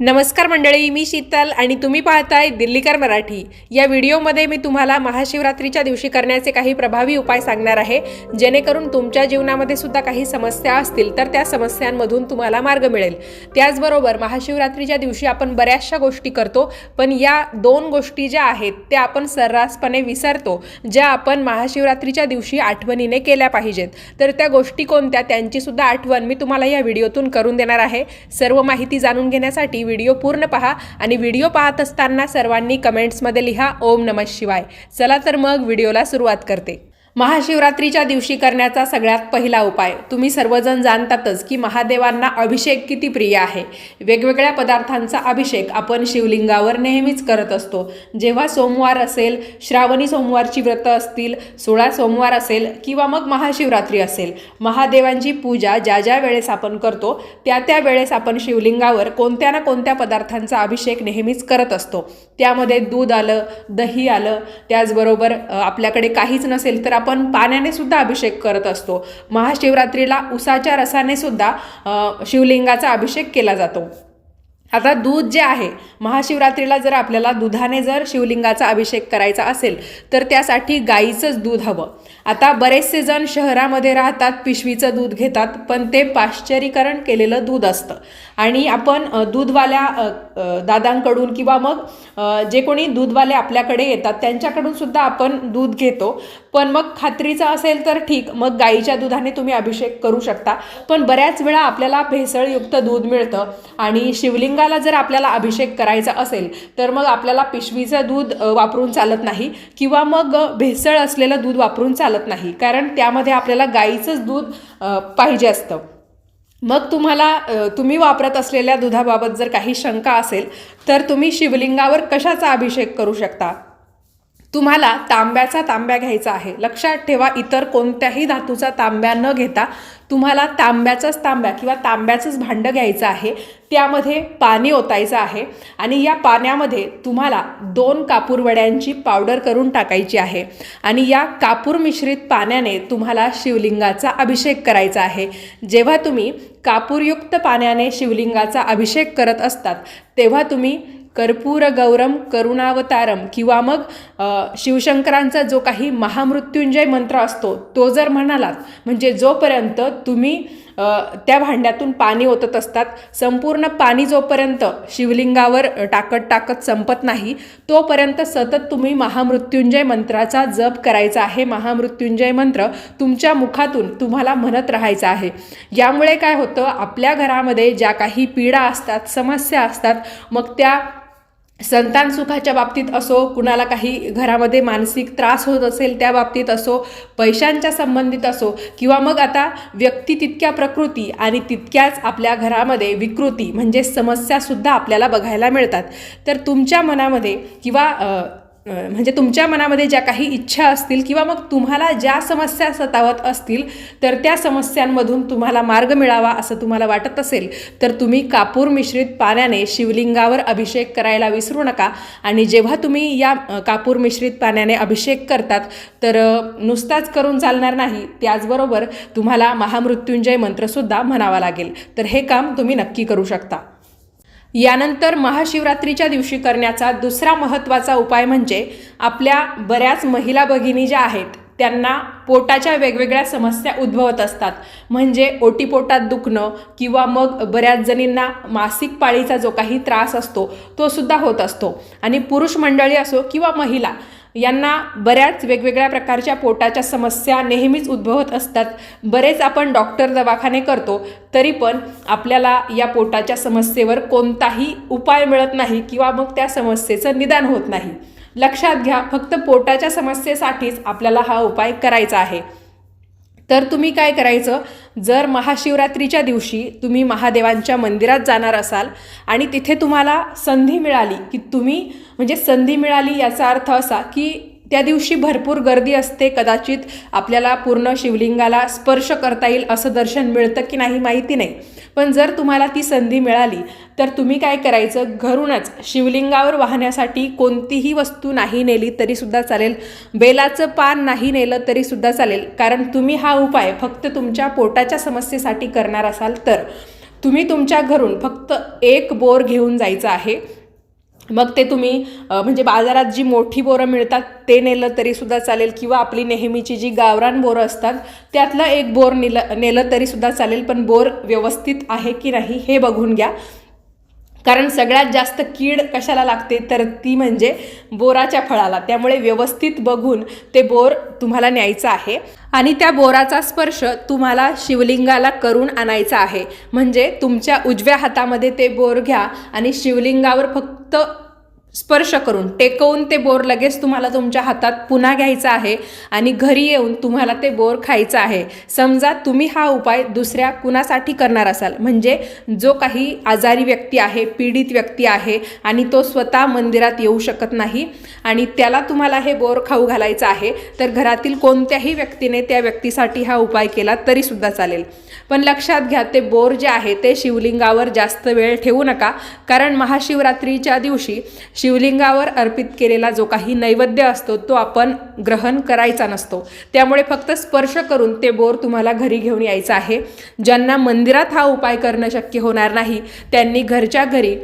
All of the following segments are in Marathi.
नमस्कार मंडळी मी शीतल आणि तुम्ही पाहताय दिल्लीकर मराठी. या व्हिडिओमध्ये मी तुम्हाला महाशिवरात्रीच्या दिवशी करण्याचे काही प्रभावी उपाय सांगणार आहे. जेणेकरून तुमच्या जीवनामध्ये सुद्धा काही समस्या असतील तर त्या समस्यांमधून तुम्हाला मार्ग मिळेल. त्याचबरोबर महाशिवरात्रीच्या दिवशी आपण बऱ्याचशा गोष्टी करतो पण या दोन गोष्टी ज्या आहेत त्या आपण सर्रासपणे विसरतो ज्या आपण महाशिवरात्रीच्या दिवशी आठवणीने केल्या पाहिजेत. तर त्या गोष्टी कोणत्या त्यांचीसुद्धा आठवण मी तुम्हाला या व्हिडिओतून करून देणार आहे. सर्व माहिती जाणून घेण्यासाठी व्हिडिओ पूर्ण पहा आणि व्हिडिओ पाहत असताना सर्वांनी कमेंट्समध्ये लिहा ओम नमः शिवाय. चला तर मग व्हिडिओला सुरुवात करते. महाशिवरात्रीच्या दिवशी करण्याचा सगळ्यात पहिला उपाय. तुम्ही सर्वजण जाणतातच की महादेवांना अभिषेक किती प्रिय आहे. वेगवेगळ्या पदार्थांचा अभिषेक आपण शिवलिंगावर नेहमीच करत असतो. जेव्हा सोमवार असेल श्रावणी सोमवारची व्रतं असतील सोळा सोमवार असेल किंवा मग महाशिवरात्री असेल महादेवांची पूजा ज्या ज्या वेळेस आपण करतो त्या त्या वेळेस आपण शिवलिंगावर कोणत्या ना कोणत्या पदार्थांचा अभिषेक नेहमीच करत असतो. त्यामध्ये दूध आलं दही आलं त्याचबरोबर आपल्याकडे काहीच नसेल तर आपण पाण्याने सुद्धा अभिषेक करत असतो. महाशिवरात्रीला उसाच्या रसाने सुद्धा शिवलिंगाचा अभिषेक केला जातो. आता दूध जे आहे महाशिवरात्रीला जर आपल्याला दुधाने जर शिवलिंगाचा अभिषेक करायचा असेल तर त्यासाठी गाईचंच दूध हवं. आता बरेचसे जण शहरामध्ये राहतात पिशवीचं दूध घेतात पण ते पाश्चरीकरण केलेलं दूध असतं. आणि आपण दूधवाल्या दादांकडून किंवा मग जे कोणी दूधवाले आपल्याकडे येतात त्यांच्याकडून सुद्धा आपण दूध घेतो. पण मग खात्रीचं असेल तर ठीक मग गाईच्या दुधाने तुम्ही अभिषेक करू शकता. पण बऱ्याच वेळा आपल्याला भेसळयुक्त दूध मिळतं आणि शिवलिंग शिवलिंगाला जर आपल्याला अभिषेक करायचा असेल तर मग आपल्याला पिशवीचं दूध वापरून चालत नाही किंवा मग भेसळ असलेलं दूध वापरून चालत नाही. कारण त्यामध्ये आपल्याला गाईचंच दूध पाहिजे असतं. मग तुम्हाला तुम्ही वापरत असलेल्या दुधाबाबत जर काही शंका असेल तर तुम्ही शिवलिंगावर कशाचा अभिषेक करू शकता? तुम्हाला तांब्याचा तांब्या घ्यायचा आहे. लक्षात ठेवा इतर कोणत्याही धातूचा तांब्या न घेता तुम्हाला तांब्याचाच तांब्या किंवा तांब्याचंच भांडं घ्यायचं आहे. त्यामध्ये पाणी ओतायचं आहे आणि या पाण्यामध्ये तुम्हाला दोन कापूरवड्यांची पावडर करून टाकायची आहे आणि या कापूर मिश्रित पाण्याने तुम्हाला शिवलिंगाचा अभिषेक करायचा आहे. जेव्हा तुम्ही कापूरयुक्त पाण्याने शिवलिंगाचा अभिषेक करत असतात तेव्हा तुम्ही कर्पूर गौरम करुणावतारम किंवा मग शिवशंकरांचा जो काही महामृत्युंजय मंत्र असतो तो जर म्हणालात म्हणजे जोपर्यंत तुम्ही त्या भांड्यातून पाणी ओतत असतात संपूर्ण पाणी जोपर्यंत शिवलिंगावर टाकत टाकत संपत नाही तोपर्यंत सतत तुम्ही महामृत्युंजय मंत्राचा जप करायचा आहे. महामृत्युंजय मंत्र तुमच्या मुखातून तुम्हाला म्हणत राहायचा आहे. यामुळे काय होतं आपल्या घरामध्ये ज्या काही पीडा असतात समस्या असतात मग त्या संतान सुखाच्या बाबतीत असो कुणाला काही घरामध्ये मानसिक त्रास होत असेल त्या बाबतीत असो पैशांच्या संबंधित असो किंवा मग आता व्यक्ती तितक्या प्रकृती आणि तितक्याच आपल्या घरामध्ये विकृती म्हणजे समस्यासुद्धा आपल्याला बघायला मिळतात. तर तुमच्या मनामध्ये किंवा म्हणजे तुमच्या मनामध्ये ज्या काही इच्छा असतील किंवा मग तुम्हाला ज्या समस्या सतावत असतील तर त्या समस्यांमधून तुम्हाला मार्ग मिळावा असं तुम्हाला वाटत असेल तर तुम्ही कापूर मिश्रित पाण्याने शिवलिंगावर अभिषेक करायला विसरू नका. आणि जेव्हा तुम्ही या कापूर मिश्रित पाण्याने अभिषेक करतात तर नुसताच करून चालणार नाही. त्याचबरोबर तुम्हाला महामृत्युंजय मंत्रसुद्धा म्हणावा लागेल. तर हे काम तुम्ही नक्की करू शकता. यानंतर महाशिवरात्रीच्या दिवशी करण्याचा दुसरा महत्त्वाचा उपाय म्हणजे आपल्या बऱ्याच महिला भगिनी ज्या आहेत त्यांना पोटाच्या वेगवेगळ्या समस्या उद्भवत असतात. म्हणजे ओटीपोटात दुखणं किंवा मग बऱ्याच जणींना मासिक पाळीचा जो काही त्रास असतो तो सुद्धा होत असतो. आणि पुरुष मंडळी असो किंवा महिला यांना बऱ्याच वेगवेगळ्या प्रकारच्या पोटाच्या समस्या नेहमीच उद्भवत असतात. बरेच आपण डॉक्टर दवाखाने करतो तरी पण आपल्याला या पोटाच्या समस्येवर कोणताही उपाय मिळत नाही किंवा मग त्या समस्येचं निदान होत नाही. लक्षात घ्या फक्त पोटाच्या समस्येसाठीच आपल्याला हा उपाय करायचा आहे. तर तुम्ही काय करायचं? जर महाशिवरात्रीच्या दिवशी तुम्ही महादेवांच्या मंदिरात जाणार असाल आणि तिथे तुम्हाला संधी मिळाली की तुम्ही म्हणजे संधी मिळाली याचा अर्थ असा की त्या दिवशी भरपूर गर्दी असते कदाचित आपल्याला पूर्ण शिवलिंगाला स्पर्श करता येईल असं दर्शन मिळतं की नाही माहिती नाही. पण जर तुम्हाला ती संधी मिळाली तर तुम्ही काय करायचं? घरूनच शिवलिंगावर वाहण्यासाठी कोणतीही वस्तू नाही नेली तरीसुद्धा चालेल. बेलाचं पान नाही नेलं तरीसुद्धा चालेल. कारण तुम्ही हा उपाय फक्त तुमच्या पोटाच्या समस्येसाठी करणार असाल तर. तुम्ही तुमच्या घरून फक्त एक बोर घेऊन जायचं आहे. मग ते तुम्ही म्हणजे बाजारात जी मोठी बोरं मिळतात ते नेलं तरीसुद्धा चालेल किंवा आपली नेहमीची जी गावरान बोरं असतात त्यातलं एक बोर नेलं नेलं तरीसुद्धा चालेल पण बोर व्यवस्थित आहे की नाही हे बघून घ्या. कारण सगळ्यात जास्त कीड कशाला लागते? तर ती म्हणजे बोराच्या फळाला. त्यामुळे व्यवस्थित बघून ते बोर तुम्हाला न्यायचं आहे. आणि त्या बोराचा स्पर्श तुम्हाला शिवलिंगाला करून आणायचा आहे. म्हणजे तुमच्या उजव्या हातामध्ये ते बोर घ्या आणि शिवलिंगावर फक्त स्पर्श करून टेकवून ते बोर लगेच तुम्हाला तुमच्या हातात पुन्हा घ्यायचा आहे आणि घरी येऊन तुम्हाला ते बोर खायचं आहे. समजा तुम्ही हा उपाय दुसऱ्या कुणासाठी करणार असाल? म्हणजे जो काही आजारी व्यक्ती आहे पीडित व्यक्ती आहे आणि तो स्वतः मंदिरात येऊ शकत नाही आणि त्याला तुम्हाला हे बोर खाऊ घालायचं आहे तर घरातील कोणत्याही व्यक्तीने त्या व्यक्तीसाठी हा उपाय केला तरीसुद्धा चालेल. पण लक्षात घ्या ते बोर जे आहे ते शिवलिंगावर जास्त वेळ ठेवू नका. कारण महाशिवरात्रीच्या दिवशी शिवलिंगावर अर्पित केलेला जो काही नैवेद्य असतो तो आपण ग्रहण करायचा नसतो. त्यामुळे फक्त स्पर्श करून ते बोर तुम्हाला घरी घेऊन यायचं आहे. ज्यांना मंदिरात हा उपाय करणं शक्य होणार नाही त्यांनी घरच्या घरी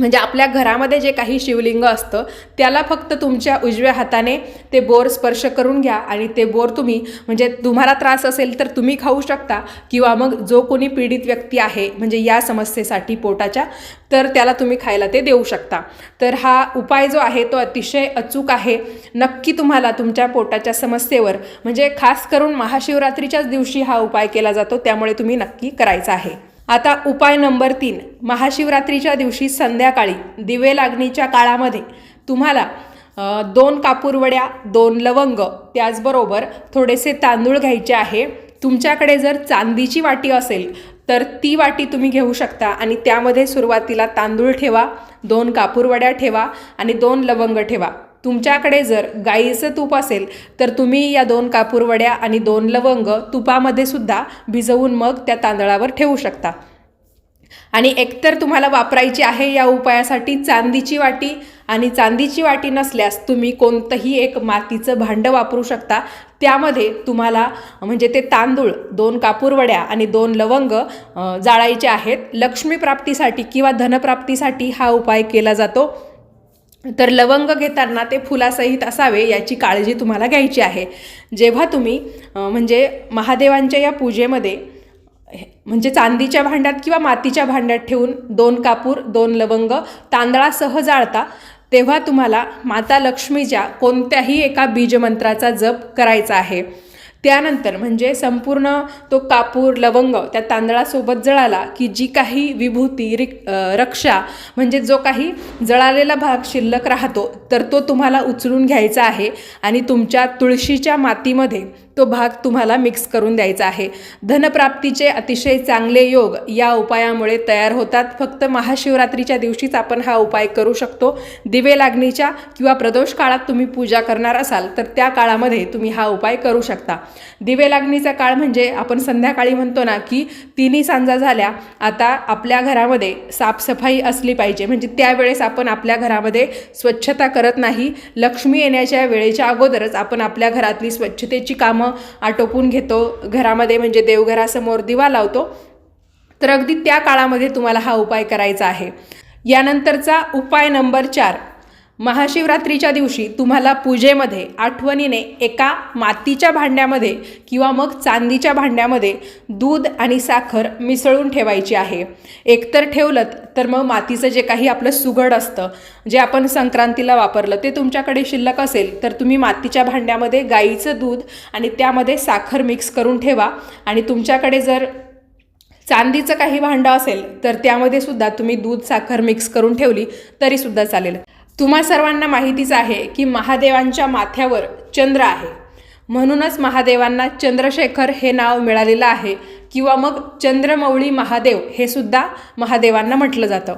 म्हणजे आपल्या घरामध्ये जे काही शिवलिंग असतं त्याला फक्त तुमच्या उजव्या हाताने ते बोर स्पर्श करून घ्या आणि ते बोर तुम्ही म्हणजे तुम्हाला त्रास असेल तर तुम्ही खाऊ शकता किंवा मग जो कोणी पीडित व्यक्ती आहे म्हणजे या समस्येसाठी पोटाच्या तर त्याला तुम्ही खायला ते देऊ शकता. तर हा उपाय जो आहे तो अतिशय अचूक आहे. नक्की तुम्हाला तुमच्या पोटाच्या समस्येवर म्हणजे खास करून महाशिवरात्रीच्याच दिवशी हा उपाय केला जातो त्यामुळे तुम्ही नक्की करायचा आहे. आता उपाय नंबर तीन. महाशिवरात्रीच्या दिवशी संध्याकाळी दिवे लागणीच्या काळामध्ये तुम्हाला दोन कापूरवड्या दोन लवंग त्याचबरोबर थोडेसे तांदूळ घ्यायचे आहे. तुमच्याकडे जर चांदीची वाटी असेल तर ती वाटी तुम्ही घेऊ शकता आणि त्यामध्ये सुरुवातीला तांदूळ ठेवा दोन कापूरवड्या ठेवा आणि दोन लवंग ठेवा. तुमच्याकडे जर गाईचं तूप असेल तर तुम्ही या दोन कापूरवड्या आणि दोन लवंग तुपामध्ये सुद्धा भिजवून मग त्या तांदळावर ठेवू शकता. आणि एकतर तुम्हाला वापरायची आहे या उपायासाठी चांदीची वाटी आणि चांदीची वाटी नसल्यास तुम्ही कोणतंही एक मातीचं भांडं वापरू शकता. त्यामध्ये तुम्हाला म्हणजे ते तांदूळ दोन कापूरवड्या आणि दोन लवंग जाळायचे आहेत. लक्ष्मीप्राप्तीसाठी किंवा धनप्राप्तीसाठी हा उपाय केला जातो. तर लवंग घेताना ते फुलासहित असावे याची काळजी तुम्हाला घ्यायची आहे. जेव्हा तुम्ही म्हणजे महादेवांच्या या पूजेमध्ये म्हणजे चांदीच्या भांड्यात किंवा मातीच्या भांड्यात ठेवून दोन कापूर दोन लवंग तांदळासह जाळता तेव्हा तुम्हाला माता लक्ष्मीच्या कोणत्याही एका बीजमंत्राचा जप करायचा आहे. त्यानंतर म्हणजे संपूर्ण तो कापूर लवंग त्या तांदळासोबत जळाला की जी काही विभूती रिक रक्षा म्हणजे जो काही जळालेला भाग शिल्लक राहतो तर तो तुम्हाला उचलून घ्यायचा आहे आणि तुमच्या तुळशीच्या मातीमध्ये तो भाग तुम्हाला मिक्स करून द्यायचा आहे. धनप्राप्तीचे अतिशय चांगले योग या उपायामुळे तयार होतात. फक्त महाशिवरात्रीच्या दिवशीच आपण हा उपाय करू शकतो. दिवे लागणीच्या किंवा प्रदोष काळात तुम्ही पूजा करणार असाल तर त्या काळामध्ये तुम्ही हा उपाय करू शकता. दिवे लागणीचा काळ म्हणजे आपण संध्याकाळी म्हणतो ना की तिन्ही सांजा झाल्या आता आपल्या घरामध्ये साफसफाई असली पाहिजे. म्हणजे त्यावेळेस आपण आपल्या घरामध्ये स्वच्छता करत नाही. लक्ष्मी येण्याच्या वेळेच्या अगोदरच आपण आपल्या घरातली स्वच्छतेची कामं आटोपून घेतो. घरामध्ये म्हणजे देवघरासमोर दिवा लावतो. तर अगदी त्या काळामध्ये तुम्हाला हा उपाय करायचा आहे. यानंतरचा उपाय नंबर चार महाशिवरात्रीच्या दिवशी तुम्हाला पूजेमध्ये आठवणीने एका मातीच्या भांड्यामध्ये किंवा मग चांदीच्या भांड्यामध्ये दूध आणि साखर मिसळून ठेवायची आहे. एकतर ठेवलं तर मग मातीचं जे काही आपलं सुगड असतं जे आपण संक्रांतीला वापरलं ते तुमच्याकडे शिल्लक असेल तर तुम्ही मातीच्या भांड्यामध्ये गाईचं दूध आणि त्यामध्ये साखर मिक्स करून ठेवा. आणि तुमच्याकडे जर चांदीचं काही भांडं असेल तर त्यामध्ये सुद्धा तुम्ही दूध साखर मिक्स करून ठेवली तरीसुद्धा चालेल. तुम्हा सर्वांना माहितीच आहे की महादेवांच्या माथ्यावर चंद्र आहे. म्हणूनच महादेवांना चंद्रशेखर हे नाव मिळालेलं आहे किंवा मग चंद्रमौळी महादेव हे सुद्धा महादेवांना म्हटलं जातं.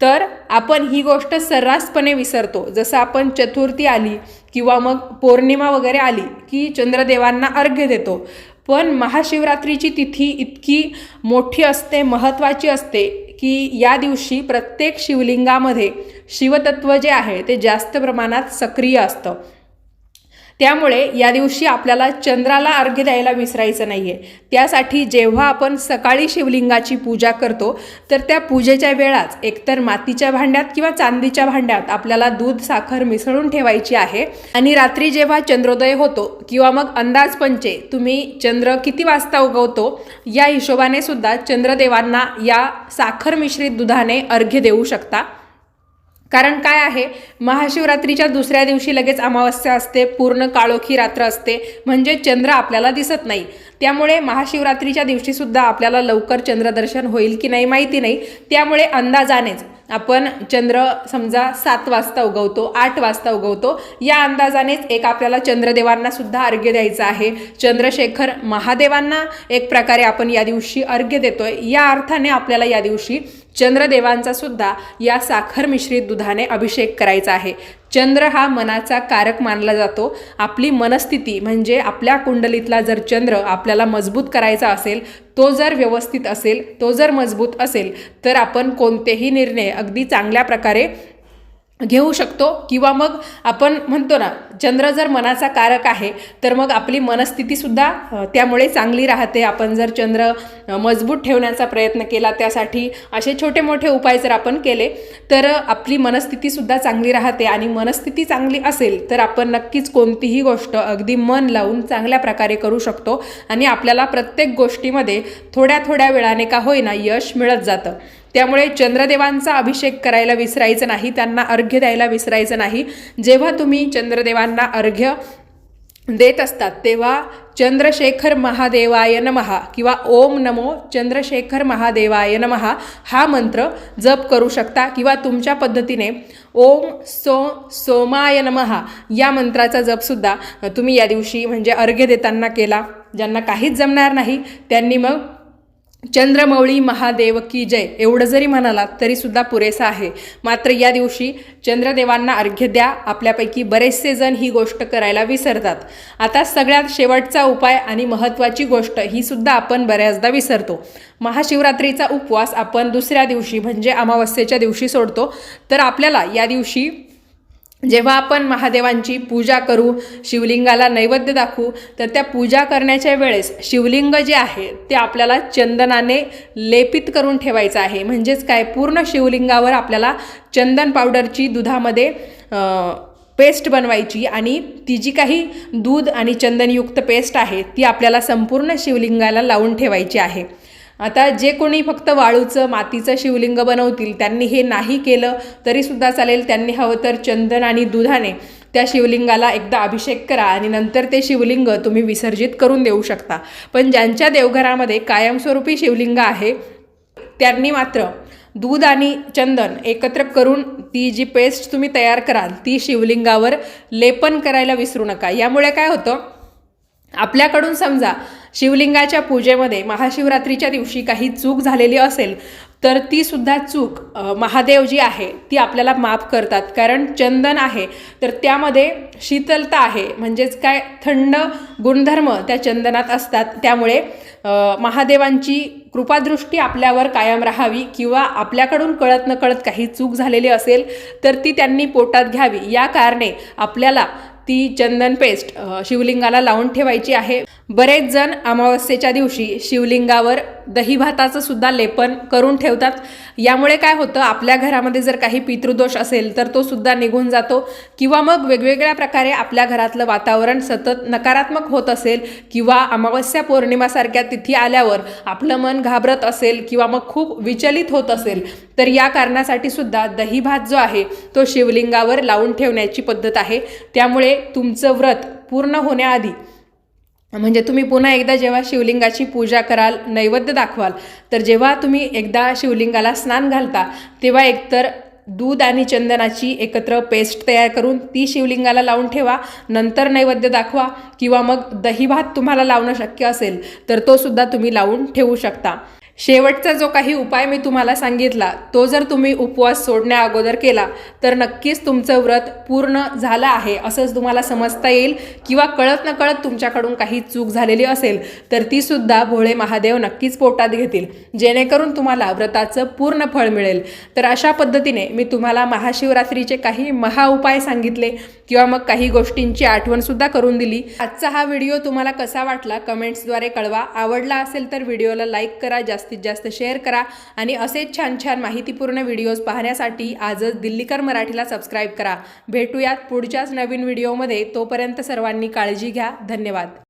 तर आपण ही गोष्ट सर्रासपणे विसरतो. जसं आपण चतुर्थी आली किंवा मग पौर्णिमा वगैरे आली की चंद्रदेवांना अर्घ्य देतो. पण महाशिवरात्रीची तिथी इतकी मोठी असते महत्त्वाची असते की या दिवशी प्रत्येक शिवलिंगामध्ये शिवतत्व जे आहे ते जास्त प्रमाणात सक्रिय असतं. त्यामुळे या दिवशी आपल्याला चंद्राला अर्घ्य द्यायला विसरायचं नाही आहे त्यासाठी जेव्हा आपण सकाळी शिवलिंगाची पूजा करतो तर त्या पूजेच्या वेळाच एकतर मातीच्या भांड्यात किंवा चांदीच्या भांड्यात आपल्याला दूध साखर मिसळून ठेवायची आहे. आणि रात्री जेव्हा चंद्रोदय होतो किंवा मग अंदाज पंचे तुम्ही चंद्र किती वाजता उगवतो या हिशोबाने सुद्धा चंद्रदेवांना या साखर मिश्रित दुधाने अर्घ्य देऊ शकता. कारण काय आहे? महाशिवरात्रीच्या दुसऱ्या दिवशी लगेच अमावस्या असते पूर्ण काळोखी रात्र असते म्हणजे चंद्र आपल्याला दिसत नाही. त्यामुळे महाशिवरात्रीच्या दिवशीसुद्धा आपल्याला लवकर चंद्रदर्शन होईल की नाही माहिती नाही. त्यामुळे अंदाजानेच आपण चंद्र समजा सात वाजता उगवतो आठ वाजता उगवतो या अंदाजानेच एक आपल्याला चंद्रदेवांना सुद्धा अर्घ्य द्यायचं आहे. चंद्रशेखर महादेवांना एक प्रकारे आपण या दिवशी अर्घ्य देतोय. या अर्थाने आपल्याला या दिवशी चंद्रदेवांचा सुद्धा या साखर मिश्रित दुधाने अभिषेक करायचा आहे. चंद्र हा मनाचा कारक मानला जातो. आपली मनस्थिती म्हणजे आपल्या कुंडलीतला जर चंद्र आपल्याला मजबूत करायचा असेल तो जर व्यवस्थित असेल तो जर मजबूत असेल तर आपण कोणतेही निर्णय अगदी चांगल्या प्रकारे घेऊ शकतो किंवा मग आपण म्हणतो ना चंद्र जर मनाचा कारक आहे तर मग आपली मनस्थितीसुद्धा त्यामुळे चांगली राहते. आपण जर चंद्र मजबूत ठेवण्याचा प्रयत्न केला त्यासाठी असे छोटे मोठे उपाय जर आपण केले तर आपली मनस्थितीसुद्धा चांगली राहते. आणि मनस्थिती चांगली असेल तर आपण नक्कीच कोणतीही गोष्ट अगदी मन लावून चांगल्या प्रकारे करू शकतो. आणि आपल्याला प्रत्येक गोष्टीमध्ये थोड्या थोड्या वेळाने का होईना यश मिळत जातं. त्यामुळे चंद्रदेवांचा अभिषेक करायला विसरायचं नाही त्यांना अर्घ्य द्यायला विसरायचं नाही. जेव्हा तुम्ही चंद्रदेवांना अर्घ्य देत असतात तेव्हा चंद्रशेखर महादेवाय नमहा किंवा ओम नमो चंद्रशेखर महादेवाय नमहा हा मंत्र जप करू शकता किंवा तुमच्या पद्धतीने ओम सो सोमाय नमहा या मंत्राचा जपसुद्धा तुम्ही या दिवशी म्हणजे अर्घ्य देताना केला. ज्यांना काहीच जमणार नाही त्यांनी मग चंद्रमौळी महादेव की जय एवढं जरी म्हणालात तरीसुद्धा पुरेसा आहे. मात्र या दिवशी चंद्रदेवांना अर्घ्य द्या आपल्यापैकी बरेचसे जण ही गोष्ट करायला विसरतात. आता सगळ्यात शेवटचा उपाय आणि महत्त्वाची गोष्ट ही सुद्धा आपण बऱ्याचदा विसरतो. महाशिवरात्रीचा उपवास आपण दुसऱ्या दिवशी म्हणजे अमावस्येच्या दिवशी सोडतो. तर आपल्याला या दिवशी जेव्हा आपण महादेवांची पूजा करू शिवलिंगाला नैवेद्य दाखवू तर त्या पूजा करण्याच्या वेळेस शिवलिंग जे आहे ते आपल्याला चंदनाने लेपित करून ठेवायचं आहे. म्हणजेच काय? पूर्ण शिवलिंगावर आपल्याला चंदन पावडरची दुधामध्ये पेस्ट बनवायची आणि ती जी काही दूध आणि चंदनयुक्त पेस्ट आहे ती आपल्याला संपूर्ण शिवलिंगाला लावून ठेवायची आहे. आता जे कोणी फक्त वाळूचं मातीचं शिवलिंग बनवतील त्यांनी हे नाही केलं तरीसुद्धा चालेल त्यांनी हवं तर चंदन आणि दुधाने त्या शिवलिंगाला एकदा अभिषेक करा आणि नंतर ते शिवलिंग तुम्ही विसर्जित करून देऊ शकता. पण ज्यांच्या देवघरामध्ये कायमस्वरूपी शिवलिंग आहे त्यांनी मात्र दूध आणि चंदन एकत्र करून ती जी पेस्ट तुम्ही तयार कराल ती शिवलिंगावर लेपन करायला विसरू नका. यामुळे काय होतं? आपल्याकडून समजा शिवलिंगाच्या पूजेमध्ये महाशिवरात्रीच्या दिवशी काही चूक झालेली असेल तर ती सुद्धा चूक महादेव जी आहे. ती आपल्याला माफ करतात. कारण चंदन आहे तर त्यामध्ये शीतलता आहे. म्हणजेच काय? थंड गुणधर्म त्या चंदनात असतात. त्यामुळे महादेवांची कृपादृष्टी आपल्यावर कायम राहावी किंवा आपल्याकडून कळत नकळत काही चूक झालेली असेल तर ती त्यांनी पोटात घ्यावी. या कारणे आपल्याला ती चंदन पेस्ट शिवलिंगाला लावून ठेवायची आहे. बरेच जण अमावस्येच्या दिवशी शिवलिंगावर दही भाताचं सुद्धा लेपन करून ठेवतात. यामुळे काय होतं आपल्या घरामध्ये जर काही पितृदोष असेल तर तो सुद्धा निघून जातो. किंवा मग वेगवेगळ्या प्रकारे आपल्या घरातलं वातावरण सतत नकारात्मक होत असेल किंवा अमावस्या पौर्णिमासारख्या तिथी आल्यावर आपलं मन घाबरत असेल किंवा मग खूप विचलित होत असेल तर या कारणासाठी सुद्धा दही भात जो आहे तो शिवलिंगावर लावून ठेवण्याची पद्धत आहे. त्यामुळे तुमचं व्रत पूर्ण होण्याआधी म्हणजे तुम्ही पुन्हा एकदा जेव्हा शिवलिंगाची पूजा कराल नैवेद्य दाखवाल तर जेव्हा तुम्ही एकदा शिवलिंगाला स्नान घालता तेव्हा एकतर दूध आणि चंदनाची एकत्र पेस्ट तयार करून ती शिवलिंगाला लावून ठेवा नंतर नैवेद्य दाखवा किंवा मग दही भात तुम्हाला लावणं शक्य असेल तर तो सुद्धा तुम्ही लावून ठेवू शकता. शेवटचा जो काही उपाय मी तुम्हाला सांगितला तो जर तुम्ही उपवास सोडण्या अगोदर केला तर नक्कीच तुमचं व्रत पूर्ण झालं आहे असंच तुम्हाला समजता येईल किंवा कळत न कळत तुमच्याकडून काही चूक झालेली असेल तर तीसुद्धा भोळे महादेव नक्कीच पोटात घेतील. जेणेकरून तुम्हाला व्रताचं पूर्ण फळ मिळेल. तर अशा पद्धतीने मी तुम्हाला महाशिवरात्रीचे काही महाउपाय सांगितले. किंवा मग काही गोष्टींची आठवणसुद्धा करून दिली. आजचा हा व्हिडिओ तुम्हाला कसा वाटला कमेंट्सद्वारे कळवा. आवडला असेल तर व्हिडिओला लाईक करा जास्तीत जास्त शेअर करा आणि असेच छान छान माहितीपूर्ण व्हिडिओज पाहण्यासाठी आजच दिल्लीकर मराठीला सबस्क्राईब करा. भेटूयात पुढच्याच नवीन व्हिडिओमध्ये. तोपर्यंत सर्वांनी काळजी घ्या. धन्यवाद.